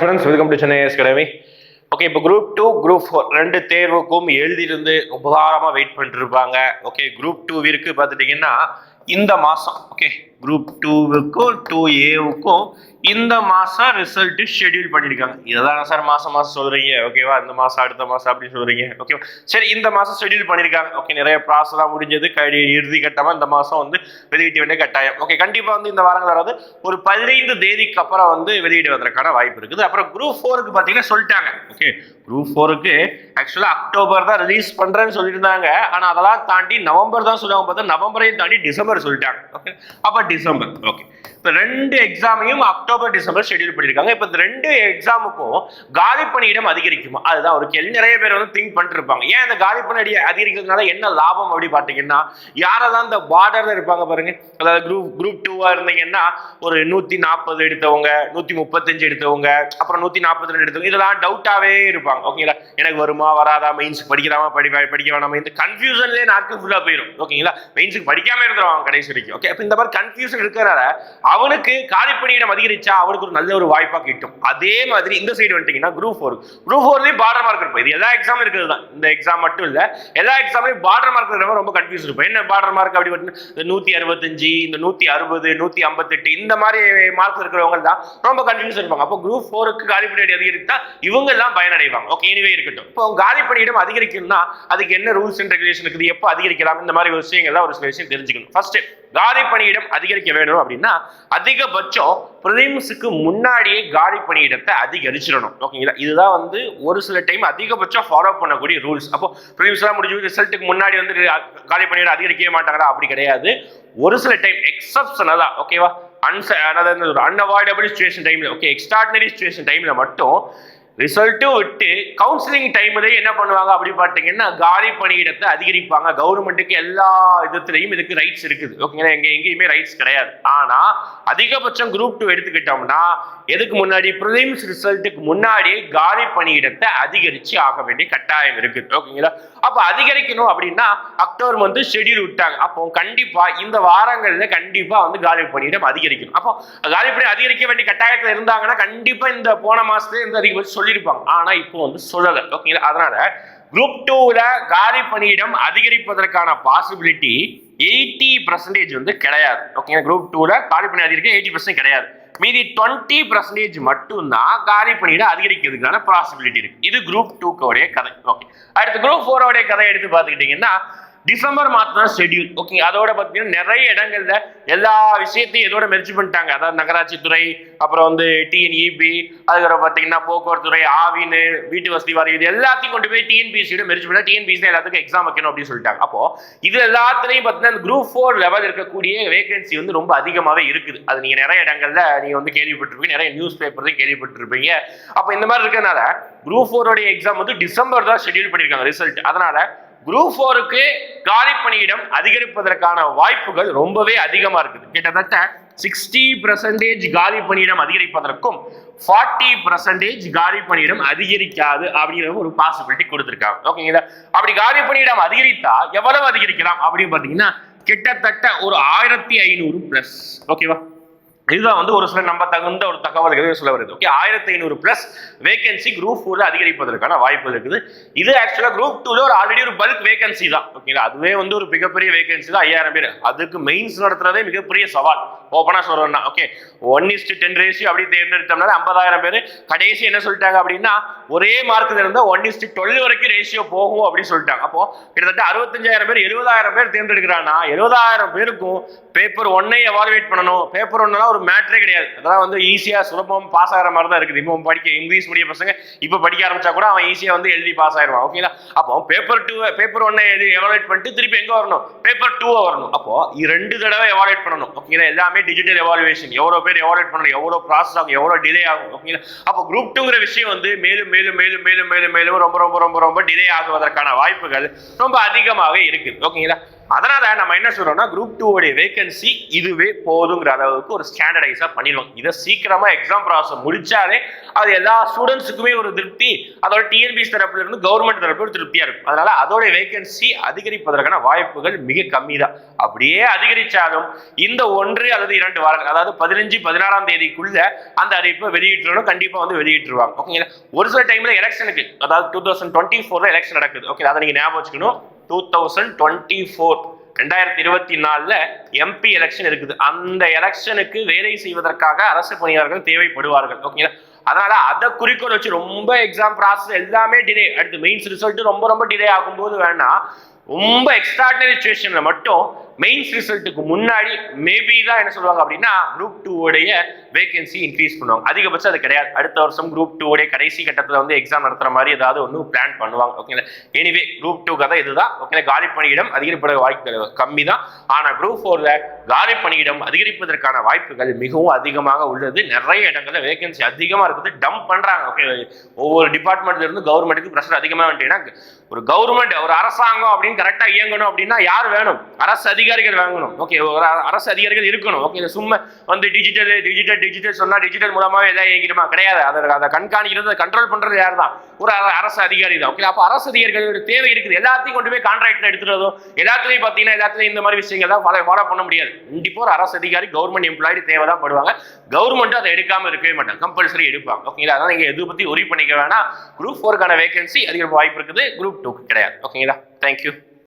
Students welcome to Chennai academy okay இப்போ group two group four ரெண்டு தேர்வுக்கும் எழுதியிருந்து உபகாரமாக வெயிட் பண்ணிட்டு இருப்பாங்க ஓகே குரூப் டூவிற்கு பார்த்துட்டிங்கன்னா இந்த மாதம் ஓகே குரூப் டூவுக்கும் டூ ஏவுக்கும் இந்த மாதம் ரிசல்ட்டு ஷெட்யூல் பண்ணியிருக்காங்க இதான் சார் மாதம் மாதம் சொல்கிறீங்க ஓகேவா இந்த மாதம் அடுத்த மாதம் அப்படி சொல்கிறீங்க ஓகேவா சரி இந்த மாதம் ஷெட்யூல் பண்ணியிருக்காங்க ஓகே நிறைய ப்ராசஸ்லாம் முடிஞ்சது. கடி இறுதி கட்டமா இந்த மாதம் வந்து வெளியிட்டு வேண்டிய கட்டாயம். ஓகே கண்டிப்பாக வந்து இந்த வாரங்கள் வராது. ஒரு பதினைந்து தேதிக்கு அப்புறம் வந்து வெளியிடுவதற்கான வாய்ப்பு இருக்குது. அப்புறம் குரூப் ஃபோருக்கு பார்த்தீங்கன்னா சொல்லிட்டாங்க. ஓகே குரூப் ஃபோருக்கு ஆக்சுவலாக அக்டோபர் தான் ரிலீஸ் பண்ணுறேன்னு சொல்லியிருந்தாங்க. ஆனால் அதெல்லாம் தாண்டி நவம்பர் தான் சொல்லுவாங்க பார்த்தா நவம்பரையும் தாண்டி டிசம்பர் சொல்லிட்டாங்க. ஓகே அப்போ டிசம்பர் ஓகே இப்போ ரெண்டு எக்ஸாமையும் அக்டோபர் டிசம்பர் ஷெட்யூல் பண்ணியிருக்காங்க இப்போ இந்த ரெண்டு எக்ஸாமுக்கும் காலி பணியிடம் அதிகரிக்குமா? அதுதான் ஒரு கேள்வி. நிறைய பேர் வந்து திங்க் பண்ணிட்டு இருப்பாங்க ஏன் இந்த காலி பணி அதிகரிக்கிறதுனால என்ன லாபம் அப்படி பார்த்தீங்கன்னா யாரெல்லாம் இந்த பார்டரில் இருப்பாங்க பாருங்க. அதாவது குரூப் குரூப் டூவாக இருந்தீங்கன்னா ஒரு நூற்றி நாற்பது எடுத்தவங்க நூற்றி முப்பத்தஞ்சு எடுத்தவங்க அப்புறம் நூற்றி நாற்பத்தி ரெண்டு எடுத்தவங்க இதெல்லாம் டவுட்டாகவே இருப்பாங்க. ஓகேங்களா எனக்கு வருமா வராதா? மெயின்ஸ் படிக்கலாமா படி படிக்க வேணாமா? இந்த கன்ஃபியூஷன்லேயே நாட்கள் ஃபுல்லாக போயிடும் ஓகேங்களா மெயின்ஸுக்கு படிக்காம இருந்துருவாங்க கடைசி வரைக்கும். ஓகே அப்போ இந்த மாதிரி கன்ஃபியூஷன் இருக்கிறனால அவனுக்கு காலி பணியிடம் அவனுக்கு ஒரு நல்ல ஒரு வாய்ப்பாக கிட்டும். அதே மாதிரி இந்த சைடு வந்துட்டீங்கன்னா குரூப் ஃபோர் குரூப் ஃபோர்லேயும் பார்டர் மார்க் இருப்போம் இது எல்லா எக்ஸாமும் இருக்கிறது தான். இந்த எக்ஸாம் மட்டும் இல்லை. எல்லா எக்ஸாம்லையும் பார்டர் மார்க் இருக்கிறவங்க ரொம்ப கன்ஃபியூஸ் இருக்கும் என்ன பார்டர் மார்க் அப்படி இந்த நூற்றி அறுபத்தஞ்சு இந்த நூற்றி அறுபது நூற்றி ஐம்பத்தெட்டு இந்த மாதிரி மார்க் இருக்கிறவங்க தான் ரொம்ப கன்ஃபியூஸ் இருப்பாங்க. அப்போ குரூப் ஃபோருக்கு காலி பணியிடம் அதிகரித்தா இவங்க எல்லாம் பயனடைவாங்க. ஓகே எனவே இருக்கட்டும். இப்போ காலி பணியிடம் அதிகரிக்கணும்னா அதுக்கு என்ன ரூல்ஸ் அண்ட் ரெகுலேஷன் இருக்குது எப்போ அதிகரிக்கலாம் இந்த மாதிரி ஒரு விஷயங்கள்லாம் ஒரு சில விஷயம் தெரிஞ்சுக்கணும். ஃபர்ஸ்ட் காலி பணியிடம் அதிகரிக்க வேணும் அப்படின்னா அதிகபட்சம் ப்ரிலிம்ஸுக்கு முன்னாடியே காலி பணியிடத்தை அதிகரிச்சிடணும். ஓகேங்களா? இதுதான் வந்து ஒரு சில டைம் அதிகபட்சம் ஃபாலோ பண்ணக்கூடிய ரூல்ஸ் அப்போ ப்ரிலிம்ஸ்லாம் முடிஞ்சு ரிசல்ட்டுக்கு முன்னாடி வந்து காலி பணியிடம் அதிகரிக்கவே மாட்டாங்களா? அப்படி கிடையாது. ஒரு சில டைம் எக்ஸப்ஷனலா ஓகேவா? அன்ச அதாவது ஒரு அன்அவாய்டபிள் சுச்சுவேஷன் டைம்ல ஓகே எக்ஸ்ட்ராடினரி சுச்சுவேஷன் டைம்ல மட்டும் ரிசல்ட்டும் விட்டு கவுன்சிலிங் டைமில் என்ன பண்ணுவாங்க அப்படி பார்த்தீங்கன்னா காலி பணியிடத்தை அதிகரிப்பாங்க. கவர்மெண்ட்டுக்கு எல்லா விதத்துலையும் இதுக்கு ரைட்ஸ் இருக்குது. ஓகேங்களா எங்கே எங்கேயுமே ரைட்ஸ் கிடையாது. ஆனால் அதிகபட்சம் குரூப் டூ எடுத்துக்கிட்டோம்னா எதுக்கு முன்னாடி? ப்ரிலிம்ஸ் ரிசல்ட்டுக்கு முன்னாடியே காலி பணியிடத்தை அதிகரித்து ஆக வேண்டிய கட்டாயம் இருக்குது. ஓகேங்களா அப்போ அதிகரிக்கணும் அப்படின்னா அக்டோபர் வந்து ஷெடியூல் விட்டாங்க. அப்போ கண்டிப்பாக இந்த வாரங்களில் கண்டிப்பாக வந்து காலி பணியிடம் அதிகரிக்கணும். அப்போ காலி பணி அதிகரிக்க வேண்டிய கட்டாயத்தில் இருந்தாங்கன்னா கண்டிப்பாக இந்த போன மாதத்துலேயே இந்த அதிகபட்சம் சொல்லியிருப்பாங்க. ஆனா இப்போ வந்து சொல்லலை. ஓகேங்களா அதனால குரூப் டூவில் காலி பணியிடம் அதிகரிப்பதற்கான பாசிபிலிட்டி எயிட்டி பர்சன்டேஜ் வந்து கிடையாது. ஓகேங்களா குரூப் டூவில் காலி பணி அதிகரிக்க எயிட்டி பர்சன்ட் கிடையாது. மீதி டுவெண்ட்டி பர்சன்டேஜ் மட்டும்தான் காலி பணியிடம் அதிகரிக்கிறதுக்கான பாசிபிலிட்டி இருக்கு. இது குரூப் டூக்கோடைய கதை. ஓகே அடுத்து குரூப் ஃபோரோடைய கதை எடுத்து பார்த்துக்கிட்டிங்கன்னா டிசம்பர் மாதம் தான் ஷெட்யூல் ஓகே அதோட பார்த்தீங்கன்னா நிறைய இடங்கள்ல எல்லா விஷயத்தையும் இதோட மெர்ஜ் பண்ணிட்டாங்க. அதாவது நகராட்சி துறை அப்புறம் வந்து டிஎன்இபி அதுக்கப்புறம் பார்த்தீங்கன்னா போக்குவரத்து துறை ஆவின்னு வீட்டு வசதி வாரி இது எல்லாத்தையும் கொண்டு போய் டிஎன்பிசியோட மெர்ஜ் பண்ணா டிஎன்பிசி எல்லாத்துக்கும் எக்ஸாம் வைக்கணும் அப்படின்னு சொல்லிட்டாங்க. அப்போ இது எல்லாத்துலையும் பார்த்தீங்கன்னா குரூப் ஃபோர் லெவல் இருக்கக்கூடிய வேகன்சி வந்து ரொம்ப அதிகமாகவே இருக்குது. அது நீங்கள் நிறைய இடங்கள்ல நீங்கள் வந்து கேள்விப்பட்டிருப்பீங்க. நிறைய நியூஸ் பேப்பர்லையும் கேள்விப்பட்டிருப்பீங்க. அப்போ இந்த மாதிரி இருக்கிறதுனால குரூப் ஃபோரோடைய எக்ஸாம் வந்து டிசம்பர் தான் ஷெட்யூல் பண்ணியிருக்காங்க ரிசல்ட் அதனால குரூப் ஃபோருக்கு காலி பணியிடம் அதிகரிப்பதற்கான வாய்ப்புகள் ரொம்பவே அதிகமாக இருக்குது. கிட்டத்தட்ட சிக்ஸ்டி பர்சன்டேஜ் காலி பணியிடம் அதிகரிப்பதற்கும் ஃபார்ட்டி பர்சன்டேஜ் காலி பணியிடம் அதிகரிக்காது அப்படிங்கிற ஒரு பாசிபிலிட்டி கொடுத்துருக்காங்க. ஓகேங்களா அப்படி காலி பணியிடம் அதிகரித்தா எவ்வளவு அதிகரிக்கலாம் அப்படின்னு பார்த்தீங்கன்னா கிட்டத்தட்ட ஒரு ஆயிரத்தி ஐநூறு பிளஸ் ஓகேவா இதுதான் வந்து ஒரு சில நம்ம தகுந்த ஒரு தகவல்கள் சொல்ல வருது. ஓகே ஆயிரத்தி ஐநூறு பிளஸ் வேகன்சி குரூப் ஃபோர்ல அதிகரிப்பதற்கான வாய்ப்பு இருக்குது. இது ஆக்சுவலா குரூப் டூல ஒரு ஆல்ரெடி ஒரு பல்க் வேகன்சி தான். ஓகேங்களா அதுவே வந்து ஒரு மிகப்பெரிய வேகன்சி தான். ஐயாயிரம் பேர். அதுக்கு மெயின்ஸ் நடத்துறதே மிகப்பெரிய சவால். ஓப்பனா சொல்றோம்னா okay one is to ten ratio அப்படி தேர்ந்தெடுத்தோம்னா ஐம்பதாயிரம் பேர். கடைசி என்ன சொல்லிட்டாங்க அப்படின்னா ஒரே மார்க்கில் இருந்தால் ஒன் இஸ்ட் டுவெல் வரைக்கும் ரேஷியோ போகும் அப்படின்னு சொல்லிட்டாங்க. அப்போ கிட்டத்தட்ட அறுபத்தஞ்சாயிரம் பேர் எழுபதாயிரம் பேர் தேர்ந்தெடுக்கிறான்னா எழுபதாயிரம் பேருக்கும் பேப்பர் ஒன்னை எவாலுவேட் பண்ணணும். பேப்பர் ஒன்னா ஒரு மேட்ரே கிடையாது. அதெல்லாம் வந்து ஈஸியாக சுலபம் பாஸ் ஆகிற மாதிரி தான் இருக்குது. இப்போ படிக்க இங்கிலீஷ் மீடியம் பசங்க இப்போ படிக்க ஆரம்பிச்சா கூட அவன் ஈஸியாக வந்து எழுதி பாஸ் ஆயிடுவான் ஓகேங்களா அப்போ பேப்பர் டூ பேப்பர் ஒன்னை எழுதி எவாலுவேட் பண்ணிட்டு திருப்பி எங்கே வரணும்? பேப்பர் டூவை வரணும். அப்போ ரெண்டு தடவை எவாலுவேட் பண்ணணும். ஓகேங்களா எல்லாமே டிஜிட்டல் எவாலுவேஷன் எவ்வளோ பேர் எவாலுவேட் பண்ணணும்? எவ்வளோ ப்ராசஸ் ஆகும்? எவ்வளோ டிலே ஆகும்? ஓகேங்களா அப்போ குரூப் டூங்கிற விஷயம் வந்து மேலும் மேலும் மேலும் மேலும் மேலும் மேலும் ரொம்ப ரொம்ப ரொம்ப ரொம்ப டிலே ஆகுவதற்கான வாய்ப்புகள் ரொம்ப அதிகமாக இருக்குது. ஓகேங்களா அதனால நம்ம என்ன சொல்றோம்னா குரூப் டூ உடைய வேகன்சி இதுவே போதுங்கிற அளவுக்கு ஒரு ஸ்டாண்டர்டைஸா பண்ணிடுவோம். இதை சீக்கிரமா எக்ஸாம் ப்ராசஸ் முடிச்சாலே அது எல்லா ஸ்டூடெண்ட்ஸுக்குமே ஒரு திருப்தி. அதோட டிஎன்பிஎஸ் தரப்புல இருந்து கவர்மெண்ட் தரப்புல ஒரு திருப்தியா இருக்கும். அதனால அதோட வேகன்சி அதிகரிப்பதற்கான வாய்ப்புகள் மிக கம்மி தான். அப்படியே அதிகரிச்சாலும் இந்த ஒன்று அல்லது இரண்டு வாரங்கள் அதாவது பதினஞ்சு பதினாறாம் தேதிக்குள்ள அந்த அறிவிப்பை வெளியிட்டுறணும் கண்டிப்பா வந்து வெளியிட்டுருவாங்க. ஓகேங்களா ஒரு சில டைம்ல எலெக்ஷனுக்கு அதாவது டூ தௌசண்ட் டுவெண்ட்டி ஃபோர்ல எலெக்ஷன் நடக்குது. ஓகே அதை நீங்க ஞாபகம் வச்சுக்கணும். டூ தௌசண்ட் டுவெண்ட்டி ஃபோர் ரெண்டாயிரத்தி இருபத்தி நாலில் எம்பி எலெக்ஷன் இருக்குது. அந்த எலெக்ஷனுக்கு வேலை செய்வதற்காக அரசு பணியாளர்கள் தேவைப்படுவார்கள். ஓகேங்களா அதனால அதை குறிக்கோள் வச்சு ரொம்ப எக்ஸாம் ப்ராசஸ் எல்லாமே டிலே அடுத்து மெயின்ஸ் ரிசல்ட் ரொம்ப ரொம்ப டிலே ஆகும்போது வேணா ரொம்ப எக்ஸ்ட்ராடினரி சுச்சுவேஷன்ல மட்டும் மெயின்ஸ் ரிசல்ட்டுக்கு முன்னாடி மேபி தான் என்ன சொல்லுவாங்க அப்படின்னா குரூப் டூ உடைய வேகன்சி இன்க்ரீஸ் பண்ணுவாங்க. அதிகபட்சம் அது கிடையாது. அடுத்த வருஷம் குரூப் டூ உடைய கடைசி கட்டத்தில் வந்து எக்ஸாம் நடத்துற மாதிரி ஏதாவது ஒன்று பிளான் பண்ணுவாங்க ஓகேங்களா எனிவே குரூப் டூ கதை இதுதான் ஓகே காலி பணியிடம் அதிகரிப்பட வாய்ப்புகள் கம்மி தான். ஆனால் குரூப் ஃபோரில் காலி பணியிடம் அதிகரிப்பதற்கான வாய்ப்புகள் மிகவும் அதிகமாக உள்ளது. நிறைய இடங்களில் வேகன்சி அதிகமாக இருக்குது. டம்ப் பண்ணுறாங்க ஓகே ஒவ்வொரு டிபார்ட்மெண்ட்ல இருந்து கவர்மெண்ட்டுக்கு ப்ரெஷர் அதிகமாக வந்துட்டீங்கன்னா ஒரு கவர்மெண்ட் ஒரு அரசாங்கம் அப்படின்னு கரெக்டாக இயங்கணும் அப்படின்னா யார் வேணும்? அரசு அதிகாரிகள் வாங்கணும். ஓகே ஒரு அரசு அதிகாரிகள் இருக்கணும். ஓகே இது சும்மா வந்து டிஜிட்டல் டிஜிட்டல் டிஜிட்டல் சொன்னால் டிஜிட்டல் மூலமாகவே எல்லாம் இயங்கிடுமா? கிடையாது. அதை அதை கண்காணிக்கிறது கண்ட்ரோல் பண்ணுறது யார் தான் ஒரு அரசு அதிகாரி தான். ஓகே அப்போ அரசு அதிகாரிகளோட தேவை இருக்குது. எல்லாத்தையும் கொண்டு போய் கான்ட்ராக்டில் எடுத்துகிறதும் எல்லாத்துலேயும் பார்த்தீங்கன்னா எல்லாத்துலேயும் இந்த மாதிரி விஷயங்கள் தான் ஃபாலோ ஃபாலோ பண்ண முடியாது. கண்டிப்பாக ஒரு அரசு அதிகாரி கவர்மெண்ட் எம்ப்ளாயி தேவை தான் படுவாங்க. கவர்மெண்ட் அதை எடுக்காமல் இருக்கவே மாட்டாங்க. கம்பல்சரி எடுப்பாங்க. ஓகேங்களா அதனால் நீங்கள் எது பற்றி ஒரி பண்ணிக்க வேணாம். குரூப் ஃபோருக்கான வேகன்சி அதிக வாய்ப்பு இருக்குது. குரூப் டூக்கு கிடையாது. ஓகேங்களா தேங்க்யூ